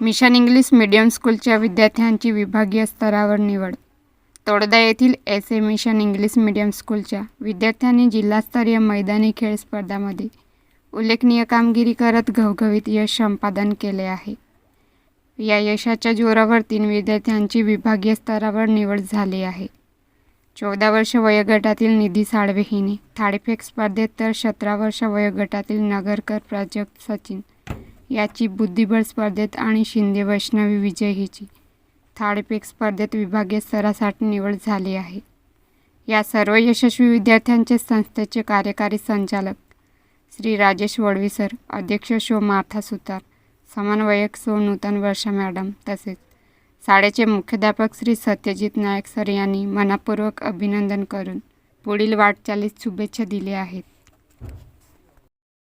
Mission English medium स्कूलच्या विद्यार्थ्यांची विभागीय स्तरावर निवड. तोडदा येथील S A mission English medium स्कूलच्या विद्यार्थ्यांनी जिल्हास्तरीय मैदानी खेळ स्पर्धामध्ये उल्लेखनीय कामगिरी करत घवघवीत यश संपादन केले आहे. या यशाच्या जोरावर तीन विद्यार्थ्यांची विभागीय स्तरावर निवड झाली आहे. चौदा वर्ष वयोगटातील निधी साळवे हिने थाळीफेक स्पर्धेत तर सतरा वर्ष वयोगटातील नगरकर प्राजक्त सचिन याची बुद्धिबळ स्पर्धेत आणि शिंदे वैष्णवी विजय हिची थाळीफेक स्पर्धेत विभागीय स्तरासाठी निवड झाली आहे. या सर्व यशस्वी विद्यार्थ्यांचे संस्थेचे कार्यकारी संचालक श्री राजेश वडवी सर अध्यक्ष शो मार्था सुतार समन्वयक सो नूतन वर्षा मॅडम तसेच शाळेचे मुख्याध्यापक श्री सत्यजित नायक सर यांनी मनापूर्वक अभिनंदन करून पुढील वाटचालीस शुभेच्छा दिल्या आहेत.